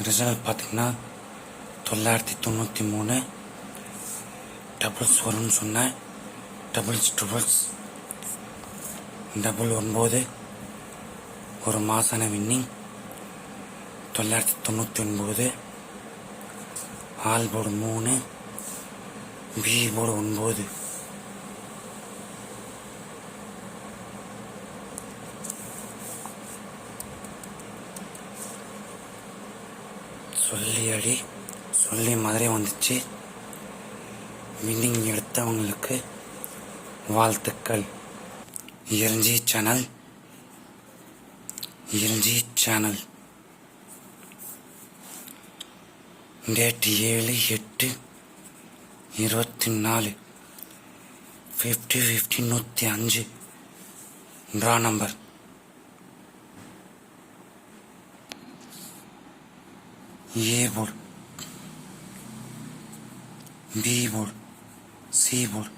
Result பார்த்தீங்கன்னா தொள்ளாயிரத்தி தொண்ணூற்றி மூணு டபுள்ஸ் வரும்னு சொன்னேன். டபுள்ஸ் ட்ரிபிள்ஸ் டபுள் ஒன்பது ஒரு மாசான வின்னிங் தொள்ளாயிரத்தி தொண்ணூற்றி ஒன்பது ஆல் போர்டு மூணு பி போர்டு ஒன்பது. சொல்லி அடி சொல்லி மதுரை வந்துச்சு. வின்னிங் எடுத்தவங்களுக்கு வாழ்த்துக்கள். LG channel. LG channel. Date ஏழு எட்டு இருபத்தி நாலு ஃபிஃப்டி ஃபிஃப்டி நூற்றி அஞ்சு. Draw number A board B board C board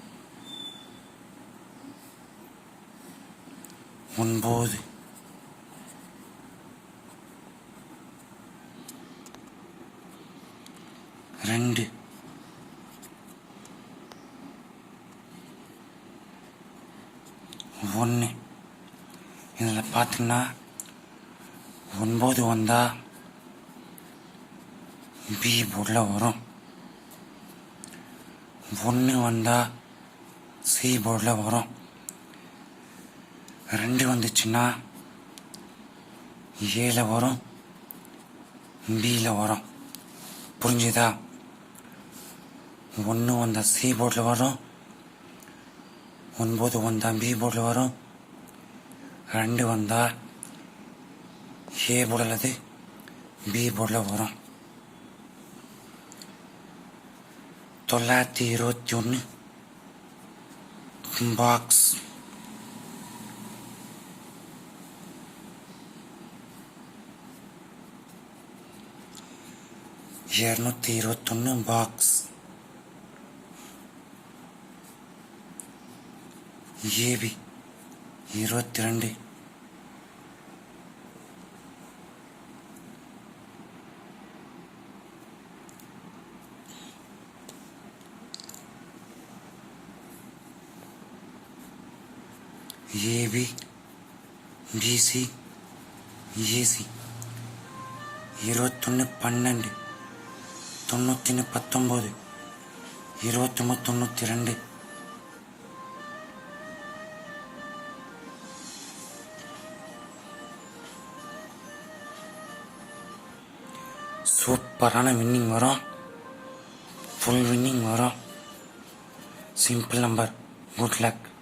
ஒன்பது ரெண்டு ஒன்று இதில் பார்த்தீங்கன்னா ஒன்பது வந்தால் பி போர்டில் வரும். ஒன்று வந்தால் சி போர்டில் வரும். ரெண்டு வந்துச்சுன்னா ஏல வரும் பியில் வரும். புரிஞ்சுதா? ஒன்று வந்தால் சி போர்டில் வரும் ஒன்பது வந்தால் பி போர்டில் வரும். ரெண்டு வந்தால் ஏ போர்டில் அல்லது பி போர்டில் வரும். தொள்ளாயிரத்தி இருபத்தி ஒன்று பாக்ஸ் இரநூத்தி இருபத்தொன்று பாக்ஸ் ஏபி இருபத்தி ரெண்டு. ஏபி பிசி ஏசி இருபத்தொன்று பன்னெண்டு தொண்ணூற்றி பத்தொம்போது இருபத்தொன்று தொண்ணூற்றி ரெண்டு. சூப்பரான வின்னிங் வரும். ஃபுல் வின்னிங் வரும். Simple number good luck